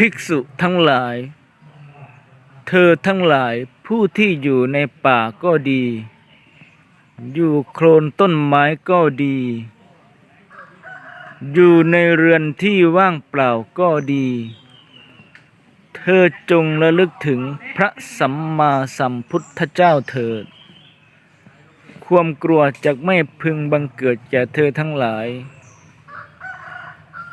ภิกษุทั้งหลาย เธอทั้งหลายผู้ที่อยู่ในป่าก็ดี อยู่โคลนต้นไม้ก็ดี อยู่ในเรือนที่ว่างเปล่าก็ดี เธอจงระลึกถึงพระสัมมาสัมพุทธเจ้าเถิด ความกลัวจะไม่พึงบังเกิดแก่เธอทั้งหลาย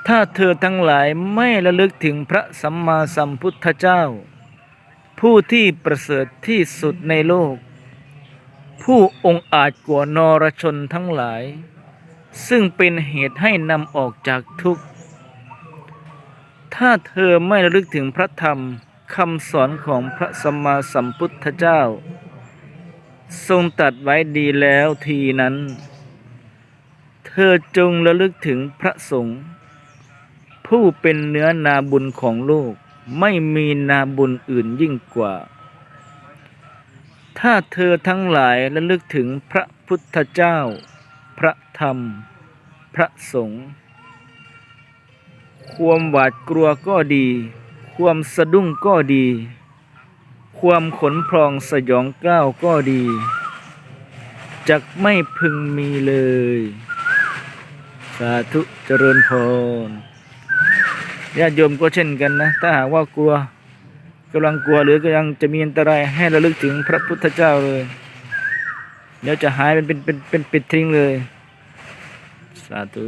ถ้าเธอทั้งหลายไม่ระลึกถึงพระสัมมาสัมพุทธเจ้า ผู้ที่ประเสริฐที่สุดในโลก ผู้องค์อาจกว่านรชนทั้งหลาย ซึ่งเป็นเหตุให้นำออกจากทุกข์ ถ้าเธอไม่ระลึกถึงพระธรรมคำสอนของพระสัมมาสัมพุทธเจ้า ทรงตัดไว้ดีแล้วทีนั้น เธอจงระลึกถึงพระสงฆ์ ผู้เป็นเนื้อนาบุญของโลก ไม่มีนาบุญอื่นยิ่งกว่า ถ้าเธอทั้งหลายระลึกถึงพระพุทธเจ้า พระธรรม พระสงฆ์ความหวาดกลัวก็ดี ความสะดุ้งก็ดี ความขนพรองสยองกล้าวก็ดีจักไม่พึงมีเลย สาธุเจริญพร ญาติโยมก็เช่นกันนะ ถ้าหากว่ากลัวกำลังกลัวหรือกำลังจะมีอันตรายให้ระลึกถึงพระพุทธเจ้าเลยเดี๋ยวจะหายเป็นเป็นเป็นเป็นปิดทิ้งเลย สาธุ